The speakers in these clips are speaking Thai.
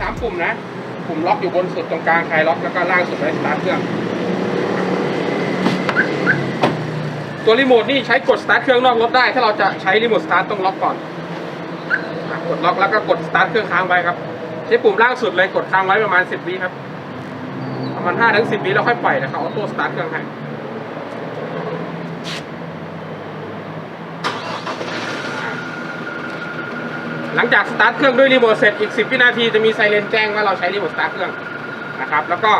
ถามปุ่มนะปุ่มล็อกอยู่บนสุดตรงกลางคลายล็อกแล้วก็ล่างสุดไว้สตาร์ทเครื่อง ตัวรีโมทนี่ใช้กดสตาร์ทเครื่องนอกรถได้ ถ้าเราจะใช้รีโมทสตาร์ทต้องล็อกก่อนกดล็อกแล้วก็กดสตาร์ทเครื่องค้างไว้ครับ ใช้ปุ่มล่างสุดเลยกดค้างไว้ประมาณ10วิครับประมาณ5ถึง10วิแล้วค่อยปล่อยนะครับออโต้สตาร์ทเครื่องให้ หลังจากสตาร์ทเครื่องด้วยรีโมทเสร็จอีก 10 วินาทีจะมีไซเรนแจ้งว่าเราใช้รีโมทสตาร์ทเครื่องนะครับ แล้วก็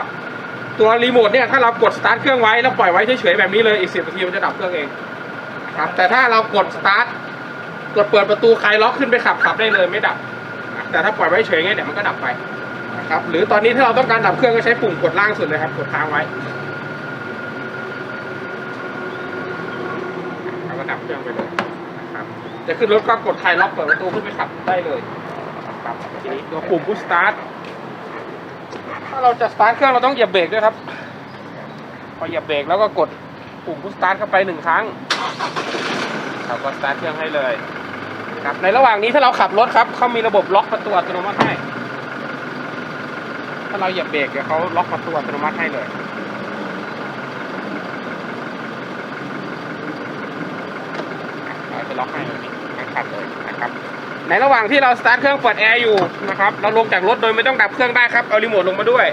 ตัวรีโมทเนี่ยถ้าเรากดสตาร์ทเครื่องไว้แล้วปล่อยไว้เฉยๆแบบนี้เลยอีก 10 นาทีมันจะดับเครื่องเองครับแต่ถ้าเรากดสตาร์ทกดเปิดประตูคลายล็อกขึ้นไปขับขับได้เลยไม่ดับ แต่ถ้าปล่อยไว้เฉยๆไงเดี๋ยวมันก็ดับไปนะครับ หรือตอนนี้ถ้าเราต้องการดับเครื่องก็ใช้ปุ่มกดล่างสุดเลยครับ กดค้างไว้แล้วก็ดับเครื่องไปเลย จะขึ้นรถก็กดคลายล็อกเปิดประตูขึ้นไปขับได้เลยนะครับทีนี้ตัวปุ่มพุชสตาร์ทถ้าเราจะสตาร์ทเครื่องเราต้องเหยียบเบรกด้วยครับ พอเหยียบเบรกแล้วก็กดปุ่มพุชสตาร์ทเข้าไปหนึ่งครั้งเราก็สตาร์ทเครื่องให้เลยครับในระหว่างนี้ถ้าเราขับรถครับเขามีระบบล็อกประตูอัตโนมัติให้ ถ้าเราเหยียบเบรกเดี๋ยวเขาล็อกประตูอัตโนมัติให้เลยเราจะล็อกให้แบบนี้ันเลยนะครับในระหว่างที่เราสตาร์ทเครื่องเปิดแอร์อยู่นะครับเราลงจากรถโดยไม่ต้องดับเครื่องได้ครับเอารีโมทลงมาด้วย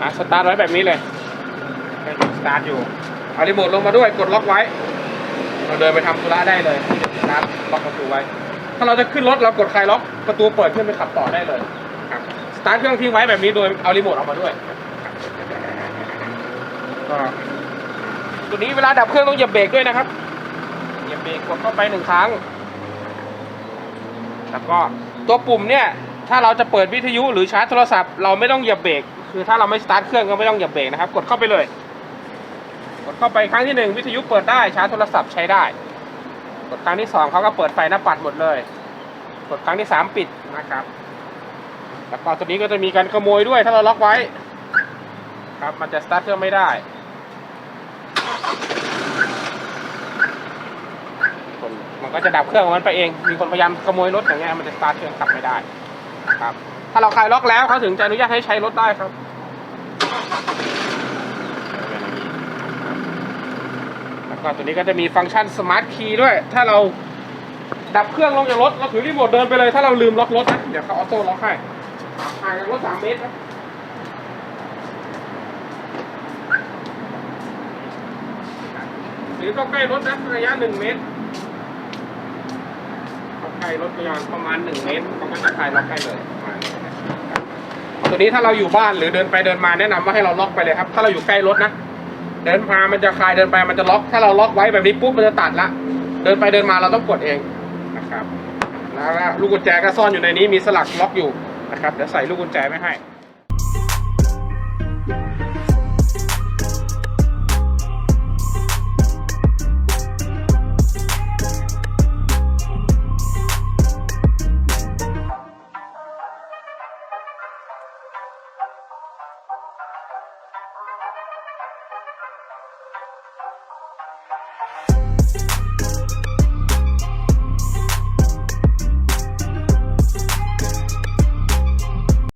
อะสตาร์ทไว้แบบนี้เลยสตาร์ทอยู่เอารีโมทลงมาด้วยกดล็อกไว้ เราเดินไปทำธุระได้เลยสตาร์ทล็อกประตูไว้ ถ้าเราจะขึ้นรถเรากดคลายล็อกประตูเปิดขึ้นไปขับต่อได้เลยครับสตาร์ทเครื่องทิ้งไว้แบบนี้โดยเอารีโมทออกมาด้วยตัวนี้เวลาดับเครื่องต้องเหยียบเบรกด้วยนะครับเหยียบเบรกกดเข้าไปหนึ่งครั้ง แล้วก็ตัวปุ่มเนี่ยถ้าเราจะเปิดวิทยุหรือชาร์จโทรศัพท์เราไม่ต้องเหยียบเบรกคือถ้าเราไม่สตาร์ทเครื่องก็ไม่ต้องเหยียบเบรกนะครับ กดเข้าไปเลย กดเข้าไปครั้งที่หนึ่งวิทยุเปิดได้ชาร์จโทรศัพท์ใช้ได้ กดครั้งที่สองเขาก็เปิดไฟหน้าปัดหมดเลย กดครั้งที่สามปิดนะครับ แล้วก็ตัวนี้ก็จะมีการขโมยด้วยถ้าเราล็อกไว้ ครับมันจะสตาร์ทเครื่องไม่ได้ มันก็จะดับเครื่องของมันไปเอง มีคนพยายามขโมยรถอย่างเงี้ยมันจะสตาร์ทเครื่องกลับไม่ได้ครับ ถ้าเราคลายล็อกแล้วเขาถึงจะอนุญาตให้ใช้รถได้ครับแล้วก็ตัวนี้ก็จะมีฟังก์ชันสมาร์ทคีย์ด้วย ถ้าเราดับเครื่องลงจากรถเราถือรีโมทเดินไปเลย ถ้าเราลืมล็อกรถนะเดี๋ยวเขาออโต้ล็อกให้ห่างจากรถสามเมตรครับหรือก็ใกล้รถนะระยะหนึ่งเมตร ล้รถยนต์ประมาณหนึ่งเมตรเขาก็จะคลายล็อกให้เลยประมาณนี้นะครับตัวนี้ถ้าเราอยู่บ้านหรือเดินไปเดินมาแนะนำว่าให้เราล็อกไปเลยครับ ถ้าเราอยู่ใกล้รถนะ เดินมามันจะคลายเดินไปมันจะล็อก ถ้าเราล็อกไว้แบบนี้ปุ๊บมันจะตัดละ เดินไปเดินมาเราต้องกดเองนะครับแล้วลูกกุญแจก็ซ่อนอยู่ในนี้มีสลักล็อกอยู่นะครับเดี๋ยวใส่ลูกกุญแจไม่ให้